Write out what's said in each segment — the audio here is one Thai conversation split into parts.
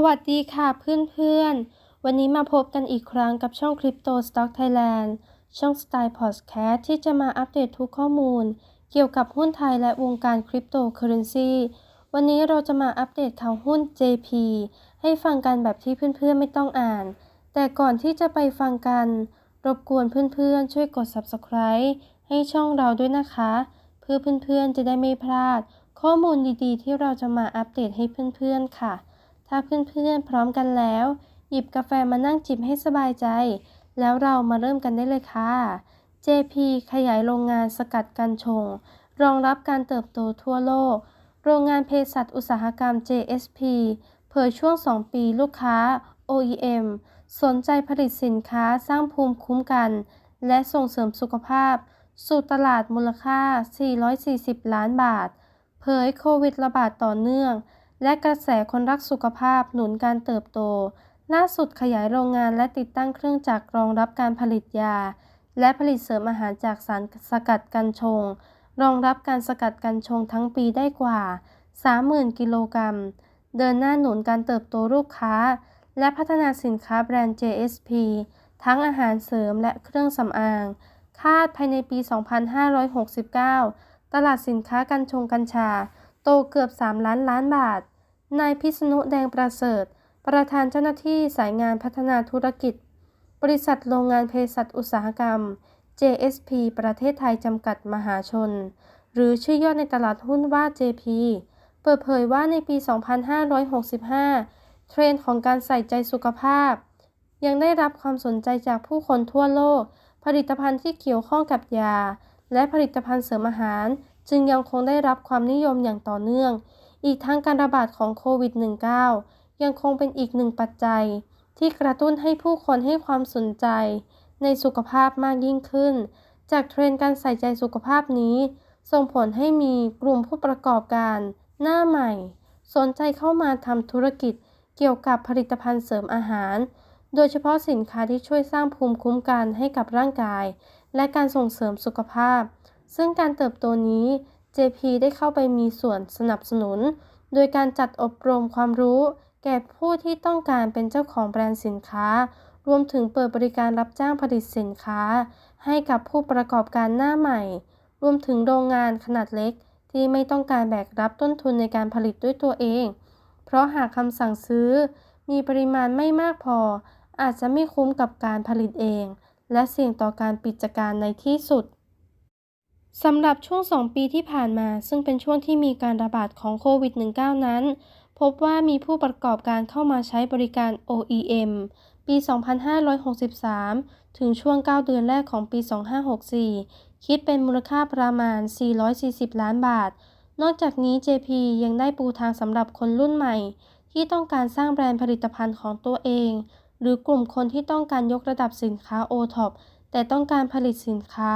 สวัสดีค่ะเพื่อนๆ วันนี้มาพบกันอีกครั้งกับช่อง Crypto Stock Thailand ช่อง Style Podcast ที่จะมาอัปเดตทุกข้อมูล เกี่ยวกับหุ้นไทยและวงการคริปโตเคอเรนซีวันนี้เราจะมาอัปเดตข่าวหุ้น JP ให้ฟังกันแบบที่เพื่อนๆไม่ต้องอ่าน แต่ก่อนที่จะไปฟังกัน รบกวนเพื่อนๆ ช่วยกด Subscribe ให้ช่องเราด้วยนะคะ เพื่อเพื่อนๆจะได้ไม่พลาด ข้อมูลดีๆ ที่เราจะมาอัปเดตให้เพื่อนๆค่ะ ถ้าเพื่อนๆพร้อมกันแล้ว หยิบกาแฟมานั่งจิบให้สบายใจ แล้วเรามาเริ่มกันได้เลยค่ะ JP ขยายโรงงานสกัดกัญชง รองรับการเติบโตทั่วโลก โรงงานเภสัชอุตสาหกรรม JSP เผยช่วง 2 ปีลูกค้า OEM สนใจผลิตสินค้าสร้างภูมิคุ้มกัน และส่งเสริมสุขภาพ สู่ตลาดมูลค่า 440 ล้านบาท เผยโควิดระบาดต่อเนื่อง และกระแสคนรักสุขภาพหนุนการเติบโต ล่าสุดขยายโรงงานและติดตั้งเครื่องจักรรองรับการผลิตยา และผลิตเสริมอาหารจากสารสกัดกัญชง รองรับการสกัดกัญชงทั้งปีได้กว่า 30,000 กิโลกรัม เดินหน้าหนุนการเติบโตลูกค้า และพัฒนาสินค้าแบรนด์ JSP ทั้งอาหารเสริมและเครื่องสำอาง คาดภายในปี 2569 ตลาดสินค้ากัญชงกัญชา ตเกือบ 3 ล้านล้านบาท นายพิษณุแดงประเสริฐ ประธานเจ้าหน้าที่สายงานพัฒนาธุรกิจ บริษัทโรงงานเภสัชอุตสาหกรรม JSP ประเทศไทยจำกัดมหาชน หรือชื่อย่อในตลาดหุ้นว่า JP เปิดเผยว่าในปี 2565 เทรนด์ของการใส่ใจสุขภาพ ยังได้รับความสนใจจากผู้คนทั่วโลก ผลิตภัณฑ์ที่เกี่ยวข้องกับยา และผลิตภัณฑ์เสริมอาหาร จึงยังคงได้รับความนิยมอย่างต่อเนื่อง อีกทั้งการระบาดของโควิด -19 ยังคงเป็นอีกหนึ่งปัจจัย ที่กระตุ้นให้ผู้คนให้ความสนใจ ในสุขภาพมากยิ่งขึ้น จากเทรนด์การใส่ใจสุขภาพนี้ ส่งผลให้มีกลุ่มผู้ประกอบการ หน้าใหม่ สนใจเข้ามาทำธุรกิจเกี่ยวกับผลิตภัณฑ์เสริมอาหาร โดยเฉพาะสินค้าที่ช่วยสร้างภูมิคุ้มกันให้กับร่างกาย และการส่งเสริมสุขภาพ ซึ่งการเติบโตนี้ JP ได้เข้าไปมีส่วนสนับสนุน โดยการจัดอบรมความรู้ แก่ผู้ที่ต้องการเป็นเจ้าของแบรนด์สินค้า รวมถึงเปิดบริการรับจ้างผลิตสินค้า ให้กับผู้ประกอบการหน้าใหม่ รวมถึงโรงงานขนาดเล็ก ที่ไม่ต้องการแบกรับต้นทุนในการผลิตด้วยตัวเอง เพราะหากคำสั่งซื้อ มีปริมาณไม่มากพอ อาจจะไม่คุ้มกับการผลิตเอง และเสี่ยงต่อการปิดการในที่สุด สำหรับช่วง 2 ปีที่ผ่านมา ซึ่งเป็นช่วงที่มีการระบาดของโควิด -19 นั้น พบว่ามีผู้ประกอบการเข้ามาใช้บริการ OEM ปี 2563 ถึงช่วง 9 เดือนแรกของปี 2564 คิดเป็นมูลค่าประมาณ 440 ล้านบาท นอกจากนี้ JP ยังได้ปูทางสำหรับคนรุ่นใหม่ ที่ต้องการสร้างแบรนด์ผลิตภัณฑ์ของตัวเอง หรือกลุ่มคนที่ต้องการยกระดับสินค้า O-Top แต่ต้องการผลิตสินค้า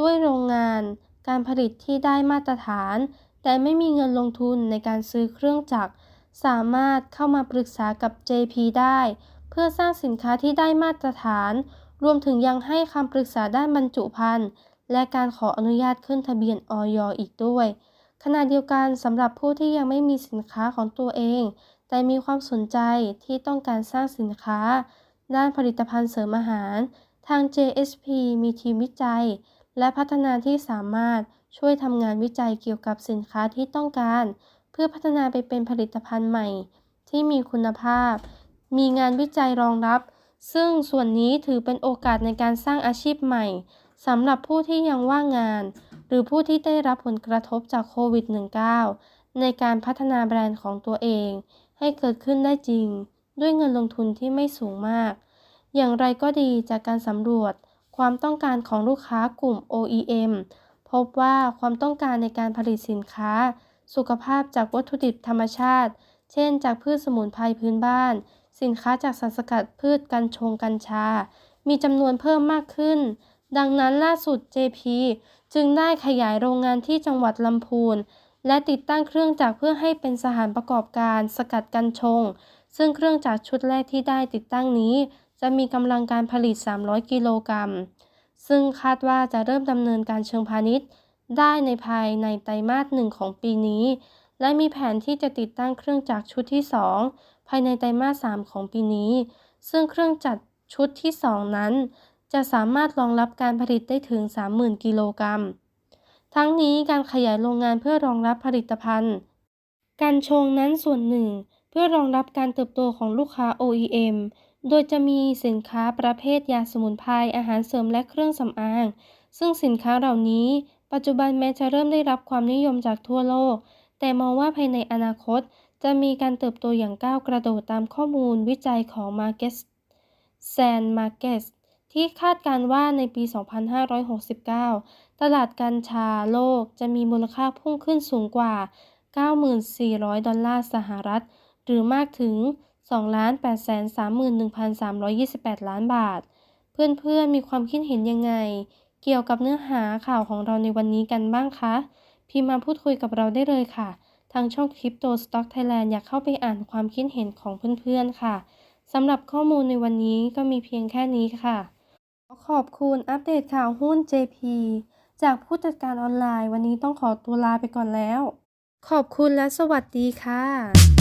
ด้วยโรงงาน การผลิตที่ได้มาตรฐาน แต่ไม่มีเงินลงทุนในการซื้อเครื่องจักร สามารถเข้ามาปรึกษากับ JP ได้ เพื่อสร้างสินค้าที่ได้มาตรฐาน รวมถึงยังให้คำปรึกษาด้านบรรจุภัณฑ์ และการขออนุญาตขึ้นทะเบียนออยอีกด้วย ขณะเดียวกันสำหรับผู้ที่ยังไม่มีสินค้าของตัวเอง แต่มีความสนใจที่ต้องการสร้างสินค้า ด้านผลิตภัณฑ์เสริมอาหาร ทาง JSP มีทีมวิจัย และพัฒนาที่สามารถช่วยทำงานวิจัยเกี่ยวกับสินค้าที่ต้องการ เพื่อพัฒนาไปเป็นผลิตภัณฑ์ใหม่ ที่มีคุณภาพ มีงานวิจัยรองรับ ซึ่งส่วนนี้ถือเป็นโอกาสในการสร้างอาชีพใหม่สำหรับผู้ที่ยังว่างงาน หรือผู้ที่ได้รับผลกระทบจากโควิด -19 ในการพัฒนาแบรนด์ของตัวเอง ให้เกิดขึ้นได้จริง ด้วยเงินลงทุนที่ไม่สูงมาก อย่างไรก็ดีจากการสำรวจ ความต้องการของลูกค้ากลุ่ม OEM พบว่าความต้องการในการผลิตสินค้า สุขภาพจากวัตถุดิบธรรมชาติ เช่น จากพืชสมุนไพรพื้นบ้าน สินค้าจากสารสกัดพืชกัญชงกัญชา มีจำนวนเพิ่มมากขึ้น ดังนั้นล่าสุด JP จึงได้ขยายโรงงานที่จังหวัดลำพูน และติดตั้งเครื่องจักรเพื่อให้เป็นสถานประกอบการสกัดกัญชง ซึ่งเครื่องจักรชุดแรกที่ได้ติดตั้งนี้ จะมีกำลังการผลิต 300 กิโลกรัม ซึ่งคาดว่าจะเริ่มดำเนินการเชิงพาณิชย์ ได้ในภายในไตรมาสหนึ่งของปีนี้ และมีแผนที่จะติดตั้งเครื่องจักรชุดที่ 2 ภายในไตรมาส 3 ของปีนี้ ซึ่งเครื่องจักรชุดที่ 2 นั้น จะสามารถรองรับการผลิตได้ถึง 30,000 กิโลกรัม ทั้งนี้การขยายโรงงานเพื่อรองรับผลิตภัณฑ์กัญชงนั้นส่วนหนึ่ง เพื่อรองรับการเติบโตของลูกค้า OEM โดยจะมีสินค้าประเภทยาสมุนไพร อาหารเสริมและเครื่องสำอาง ซึ่งสินค้าเหล่านี้ ปัจจุบันแม้จะเริ่มได้รับความนิยมจากทั่วโลก แต่มองว่าภายในอนาคต จะมีการเติบโตอย่างก้าวกระโดดตามข้อมูลวิจัยของ Market Sand Markets ที่คาดการณ์ว่าในปี 2569 ตลาดกัญชาโลกจะมีมูลค่าพุ่งขึ้นสูงกว่า 9,400ดอลลาร์สหรัฐ หรือมากถึง 2,831,328 ล้านบาท เพื่อนๆ มีความคิดเห็นยังไง เกี่ยวกับเนื้อหาข่าวของเราในวันนี้กันบ้างคะ พิมพ์มาพูดคุยกับเราได้เลยค่ะ ทางช่อง Crypto Stock Thailand อยากเข้าไปอ่านความคิดเห็นของเพื่อนๆ ค่ะ สำหรับข้อมูลในวันนี้ก็มีเพียงแค่นี้ค่ะขอขอบคุณอัปเดตข่าวหุ้น JP จากผู้จัดการออนไลน์ วันนี้ต้องขอตัวลาไปก่อนแล้ว ขอบคุณและสวัสดีค่ะ